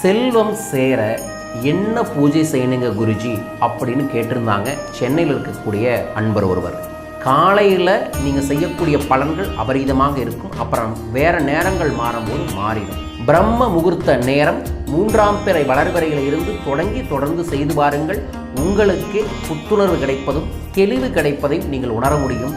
செல்வம் சேர என்ன பூஜை செய்யணுங்க குருஜி அப்படின்னு கேட்டிருந்தாங்க. சென்னையில் இருக்கக்கூடிய அன்பர் ஒருவர். காலையில் நீங்கள் செய்யக்கூடிய பலன்கள் அபரிதமாக இருக்கும். அப்புறம் வேற நேரங்கள் மாறும்போது மாறிடும். பிரம்ம முகூர்த்த நேரம் மூன்றாம் பிறை வளர்வரையில் இருந்து தொடங்கி தொடர்ந்து செய்து பாருங்கள் உங்களுக்கு புத்துணர்வு கிடைப்பதும் தெளிவு கிடைப்பதையும் நீங்கள் உணர முடியும்.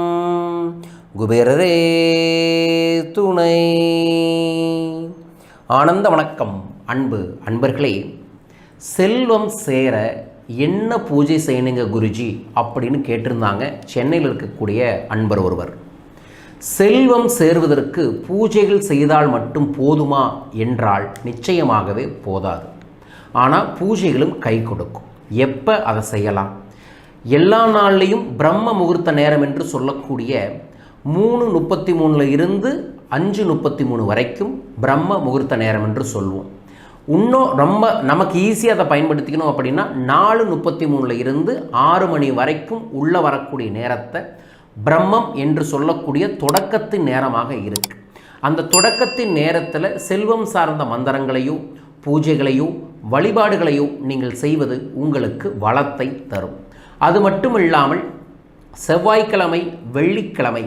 குபேரரே துணை. ஆனந்த வணக்கம் அன்பு அன்பர்களே. செல்வம் சேர என்ன பூஜை செய்யணுங்க குருஜி அப்படின்னு கேட்டிருந்தாங்க. சென்னையில் இருக்கக்கூடிய அன்பர் ஒருவர். செல்வம் சேர்வதற்கு பூஜைகள் செய்தால் மட்டும் போதுமா என்றால் நிச்சயமாகவே போதாது. ஆனால் பூஜைகளும் கை கொடுக்கும். எப்போ அதை செய்யலாம்? எல்லா நாள்லேயும் பிரம்ம முகூர்த்த நேரம் என்று சொல்லக்கூடிய மூணு முப்பத்தி மூணில் இருந்து அஞ்சு முப்பத்தி மூணு வரைக்கும் பிரம்ம முகூர்த்த நேரம் என்று சொல்லுவோம். இன்னும் ரொம்ப நமக்கு ஈஸியாக அதை பயன்படுத்திக்கணும் அப்படின்னா நாலு முப்பத்தி மூணில் இருந்து ஆறு மணி வரைக்கும் உள்ளே வரக்கூடிய நேரத்தை பிரம்மம் என்று சொல்லக்கூடிய தொடக்கத்தின் நேரமாக இருக்கு. அந்த தொடக்கத்தின் நேரத்தில் செல்வம் சார்ந்த மந்திரங்களையோ பூஜைகளையோ வழிபாடுகளையோ நீங்கள் செய்வது உங்களுக்கு வளத்தை தரும். அது மட்டும் இல்லாமல் செவ்வாய்க்கிழமை வெள்ளிக்கிழமை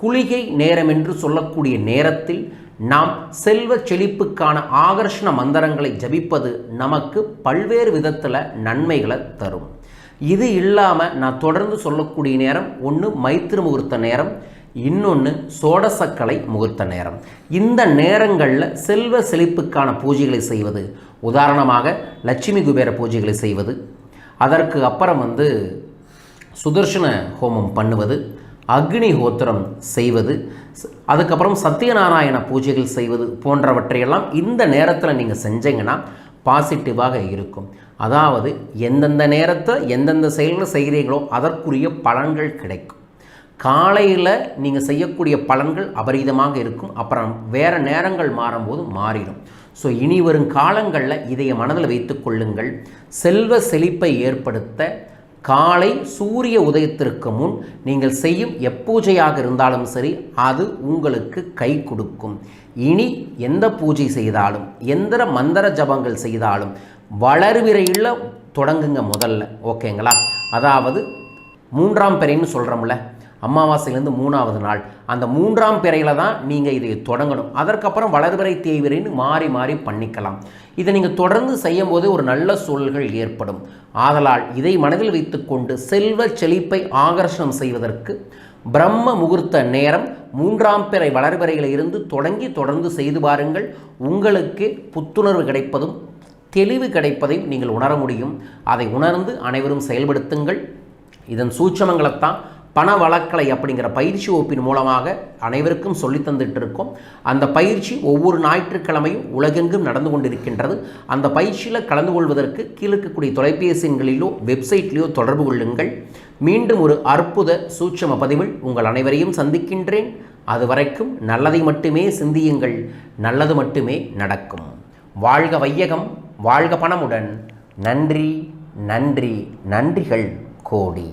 குளிகை நேரம் என்று சொல்லக்கூடிய நேரத்தில் நாம் செல்வ செழிப்புக்கான ஆகர்ஷண மந்திரங்களை ஜபிப்பது நமக்கு பல்வேறு விதத்தில் நன்மைகளை தரும். இது இல்லாமல் நான் தொடர்ந்து சொல்லக்கூடிய நேரம் ஒன்று மைத்திரு முகூர்த்த நேரம் இன்னொன்று சோடசக்கலை முகூர்த்த நேரம். இந்த நேரங்களில் செல்வ செழிப்புக்கான பூஜைகளை செய்வது உதாரணமாக லட்சுமி குபேர பூஜைகளை செய்வது அதற்கு அப்புறம் வந்து சுதர்ஷன ஹோமம் பண்ணுவது அக்னிஹோத்திரம் செய்வது அதுக்கப்புறம் சத்யநாராயண பூஜைகள் செய்வது போன்றவற்றையெல்லாம் இந்த நேரத்தில் நீங்கள் செஞ்சீங்கன்னா பாசிட்டிவாக இருக்கும். அதாவது எந்தெந்த நேரத்தை எந்தெந்த செயல்களை செய்கிறீங்களோ அதற்குரிய பலன்கள் கிடைக்கும். காலையில் நீங்கள் செய்யக்கூடிய பலன்கள் அபரிதமாக இருக்கும். அப்புறம் வேறு நேரங்கள் மாறும்போது மாறிடும். ஸோ இனி வரும் காலங்களில் இதை மனதில் வைத்துக்கொள்ளுங்கள் செல்வ செழிப்பை ஏற்படுத்த காலை சூரிய உதயத்திற்கு முன் நீங்கள் செய்யும் எப்பூஜையாக இருந்தாலும் சரி அது உங்களுக்கு கை கொடுக்கும். இனி எந்த பூஜை செய்தாலும் எந்த மந்திர ஜபங்கள் செய்தாலும் வளர்விரையில் தொடங்குங்க முதல்ல. ஓகேங்களா? அதாவது மூன்றாம் பிறைன்னு சொல்கிறோம்ல அமாவாசையிலேருந்து மூணாவது நாள். அந்த மூன்றாம் பிறையில் தான் நீங்கள் இதை தொடங்கணும். அதற்கப்புறம் வளர்பிறை தேய்விரைன்னு மாறி மாறி பண்ணிக்கலாம். இதை நீங்கள் தொடர்ந்து செய்யும் போது ஒரு நல்ல சூழல்கள் ஏற்படும். ஆதலால் இதை மனதில் வைத்துக்கொண்டு செல்வ செழிப்பை ஆகர்ஷணம் செய்வதற்கு பிரம்ம முகூர்த்த நேரம் மூன்றாம் பிறை வளர்பிறையில் இருந்து தொடங்கி தொடர்ந்து செய்து பாருங்கள். உங்களுக்கு புத்துணர்வு கிடைப்பதும் தெளிவு கிடைப்பதையும் நீங்கள் உணர முடியும். அதை உணர்ந்து அனைவரும் செயல்படுத்துங்கள். இதன் சூட்சமங்களைத்தான் பண வழக்கலை அப்படிங்கிற பயிற்சி வகுப்பின் மூலமாக அனைவருக்கும் சொல்லி தந்துட்டு இருக்கோம் அந்த பயிற்சி ஒவ்வொரு ஞாயிற்றுக்கிழமையும் உலகெங்கும் நடந்து கொண்டிருக்கின்றது. அந்த பயிற்சியில் கலந்து கொள்வதற்கு கீழே இருக்கக்கூடிய தொலைபேசி எண்களிலோ வெப்சைட்லேயோ தொடர்பு கொள்ளுங்கள். மீண்டும் ஒரு அற்புத சூட்சம பதிவில் உங்கள் அனைவரையும் சந்திக்கின்றேன். அதுவரைக்கும் நல்லதை மட்டுமே சிந்தியுங்கள். நல்லது மட்டுமே நடக்கும். வாழ்க வையகம் வாழ்க பணமுடன். நன்றி நன்றி நன்றிகள் கோடி.